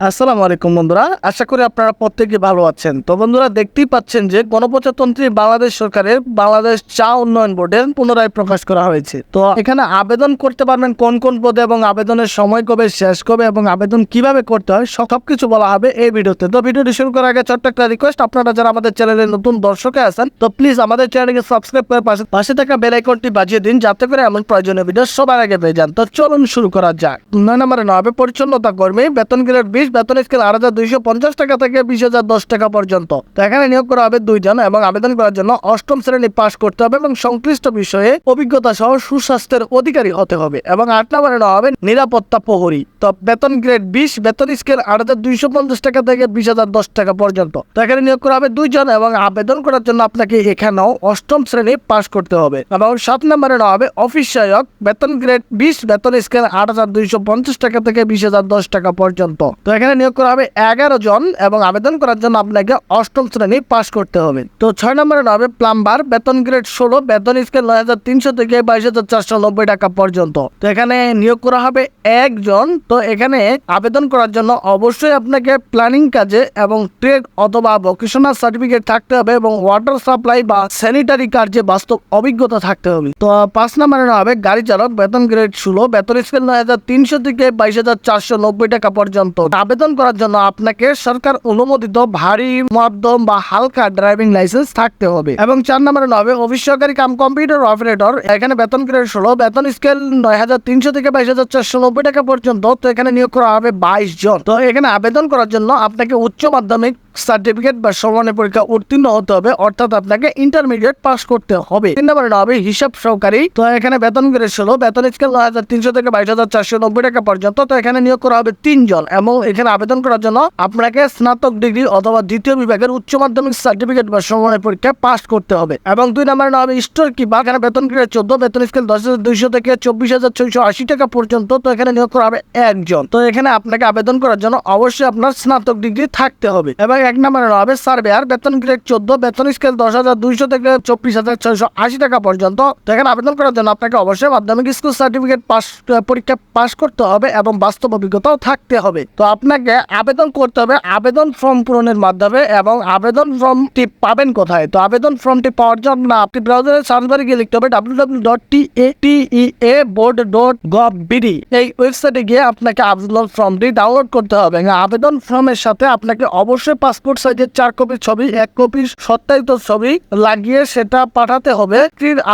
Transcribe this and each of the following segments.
আসসালামু আলাইকুম বন্ধুরা, আশা করি আপনারা প্রত্যেকে ভালো আছেন। তো বন্ধুরা, দেখতেই পাচ্ছেন যে গণপ্রজাতন্ত্রী বাংলাদেশ সরকারের বাংলাদেশ চা উন্নয়ন বোর্ডের পুনরায় প্রকাশ করা হয়েছে। তো এখানে আবেদন করতে পারবেন কোন কোন পদে এবং আবেদনের সময় কবে, শেষ কবে এবং আবেদন কীভাবে করতে হয়, সব কিছু বলা হবে এই ভিডিওতে। তো ভিডিওটি শুরু করার আগে ছোট্ট একটা রিকোয়েস্ট আপনারা যারা আমাদের চ্যানেলের নতুন দর্শকে আছেন, তো প্লিজ আমাদের চ্যানেলকে সাবস্ক্রাইব করে পাশে পাশে থাকা বেল আইকনটি বাজিয়ে দিন, যাতে করে এমন প্রয়োজনীয় ভিডিও সবার আগে পেয়ে যান। তো চলুন শুরু করা যাক। নয় নম্বরে হবে পরিচ্ছন্নতা কর্মী, বেতন গ্রেড বিশ বেতন স্কেল আট হাজার দুইশো পঞ্চাশ টাকা থেকে বিশ হাজার দশ টাকা পর্যন্ত। তো এখানে নিয়োগ করা হবে দুইজন এবং আবেদন করার জন্য অষ্টম শ্রেণি পাশ করতে হবে এবং সংশ্লিষ্ট বিষয়ে অভিজ্ঞতা সহ সুস্বাস্থ্যের অধিকারী হতে হবে এবং আট নম্বরে নেওয়া হবে নিরাপত্তা প্রহরী। তো বেতন গ্রেড বিশ, বেতন স্কেল আট হাজার দুইশো পঞ্চাশ টাকা থেকে বিশ হাজার দশ টাকা পর্যন্ত। তো এখানে নিয়োগ করা হবে দুইজন এবং আবেদন করার জন্য আপনাকে এখানেও অষ্টম শ্রেণি পাশ করতে হবে। এবং সাত নম্বরে নেওয়া হবে অফিস সহায়ক বেতন গ্রেড বিশ, বেতন স্কেল আট হাজার দুইশো পঞ্চাশ টাকা থেকে বিশ হাজার দশ টাকা পর্যন্ত। তো এখানে নিয়োগ করা হবে এগারো জন এবং আবেদন করার জন্য আপনাকে অষ্টম শ্রেণি পাশ করতে হবে। তো ছয় নম্বরে হবে প্লাম্বার, বেতন গ্রেড ষোলো, বেতন স্কেল নয় হাজার তিনশো থেকে বাইশ হাজার চারশো নব্বই টাকা পর্যন্ত। তো এখানে নিয়োগ করা হবে একজন। তো এখানে আবেদন করার জন্য অবশ্যই আপনাকে প্ল্যানিং কাজে এবং ট্রেড অথবা ভোকেশনাল সার্টিফিকেট থাকতে হবে এবং ওয়াটার সাপ্লাই বা স্যানিটারি কার্যে বাস্তব অভিজ্ঞতা থাকতে হবে। তো পাঁচ নম্বরে হবে গাড়ি চালক, বেতন গ্রেড ষোলো, বেতন স্কেল নয় হাজার তিনশো থেকে বাইশ হাজার চারশো নব্বই টাকা পর্যন্ত। আবেদন করার জন্য আপনাকে সরকার অনুমোদিত ভারী মধ্যম বা হালকা ড্রাইভিং লাইসেন্স থাকতে হবে। এবং চার নম্বরে নবে, অফিস সহকারী কাম কম্পিউটার অপারেটর, এখানে বেতন গ্রেড ষোলো বেতন স্কেল নয় হাজার তিনশো থেকে বাইশ হাজার চারশো নব্বই টাকা পর্যন্ত, তো এখানে নিয়োগ করা হবে বাইশ জন। তো এখানে আবেদন করার জন্য আপনাকে উচ্চ মাধ্যমিক সার্টিফিকেট বা সমানের পরীক্ষা উত্তীর্ণ হতে হবে, অর্থাৎ আপনাকে ইন্টারমিডিয়েট পাস করতে হবে। তিন নম্বরে হবে হিসাব সহকারী। তো এখানে বেতন গ্রেড ষোলো, বেতন স্কেল নয় হাজার তিনশো থেকে বাইশ হাজার চারশো নব্বই টাকা পর্যন্ত। তো এখানে নিয়োগ করা হবে তিনজন এবং এখানে আবেদন করার জন্য আপনাকে স্নাতক ডিগ্রি অথবা দ্বিতীয় বিভাগের উচ্চ মাধ্যমিক সার্টিফিকেট বা সমানের পরীক্ষা পাস করতে হবে। এবং দুই নম্বরে হবে স্টোর কিপার, এখানে বেতন গ্রেড চোদ্দ, বেতন স্কেল দশ হাজার দুইশো থেকে চব্বিশ হাজার ছয়শো আশি টাকা পর্যন্ত। তো এখানে নিয়োগ করা হবে একজন। তো এখানে আপনাকে আবেদন করার জন্য অবশ্যই আপনার স্নাতক ডিগ্রি থাকতে হবে। এবং এক নম্বরে হবে সার্ভেয়ার বেতন গ্রেড চোদ্দ, বেতন স্কেল দশ হাজার দুইশো থেকে চব্বিশ হাজার ছয়শো আশি টাকা পর্যন্ত। তো এখানে আবেদন করার জন্য আপনাকে অবশ্যই মাধ্যমিক স্কুল সার্টিফিকেট পাস পরীক্ষা পাস করতে হবে এবং বাস্তব অভিজ্ঞতাও থাকতে হবে। তো আপনাকে আবেদন করতে হবে আবেদন ফর্ম পূরণের মাধ্যমে এবং আবেদন ফর্মটি পাবেন কোথায়? তো আবেদন ফর্মটি পাওয়ার জন্য আপনি ব্রাউজারে সার্চ বারে গিয়ে লিখতে হবে W W dot T A T E A board dot gov BD এই ওয়েবসাইটে গিয়ে আপনাকে আবেদন ফর্মটি ডাউনলোড করতে হবে আবেদন ফর্মের সাথে আপনাকে অবশ্যই পাসপোর্ট সাইজের চার কপির ছবি, এক কপির সত্যায়িত ছবি লাগিয়ে সেটা পাঠাতে হবে।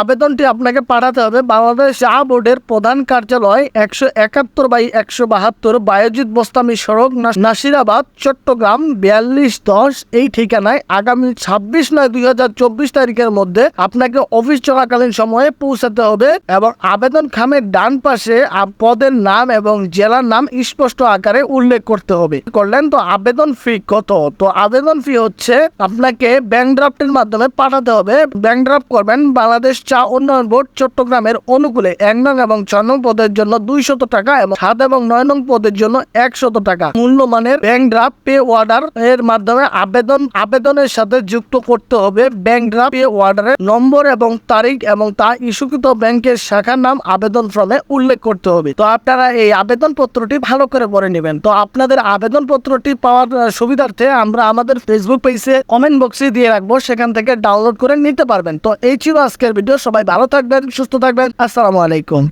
আবেদনটি আপনাকে পাঠাতে হবে। বাংলাদেশ চা বোর্ডের প্রধান কার্যালয় একশো একাত্তর বাই একশো বাহাত্তর বায়োজিৎ বোস্তামি সড়ক নাসিরাবাদ, চট্টগ্রাম, বিয়াল্লিশ দশ এই ঠিকানায় আগামী ছাব্বিশ নয় দুই হাজার চব্বিশ তারিখের মধ্যে আপনাকে অফিস চলাকালীন সময়ে পৌঁছাতে হবে এবং আবেদন খামের ডান পাশে পদের নাম এবং জেলার নাম স্পষ্ট আকারে উল্লেখ করতে হবে। করলেন তো আবেদন ফি কত? তো আবেদন ফি হচ্ছে আপনাকে ব্যাংক ড্রাফটের মাধ্যমে পাঠাতে হবে। ব্যাংক ড্রাফট করবেন বাংলাদেশ চা উন্নয়ন বোর্ড চট্টগ্রামের অনুকূলে এক নং এবং ছয় নং পদের জন্য দুইশত টাকা এবং সাত এবং নয় নং পদের জন্য একশত টাকা। মূল্যমানের ব্যাংক ড্রাফট পে অর্ডার এর মাধ্যমে আবেদন, আবেদনের সাথে যুক্ত করতে হবে। ব্যাংক ড্রাফট পে অর্ডারের নম্বর এবং তারিখ এবং তা ইস্যুকৃত ব্যাংকের শাখার নাম আবেদন ফর্মে উল্লেখ করতে হবে। তো আপনারা এই আবেদন পত্রটি ভালো করে পড়ে নেবেন। তো আপনাদের আবেদন পত্রটি পাওয়ার সুবিধার্থে সুবিধার্থে আমরা আমাদের ফেসবুক পেজে কমেন্ট বক্সে দিয়ে রাখব, সেখান থেকে ডাউনলোড করে নিতে পারবেন। তো এই ছিল আজকের ভিডিও সবাই ভালো থাকবেন, সুস্থ থাকবেন, আসসালামু আলাইকুম।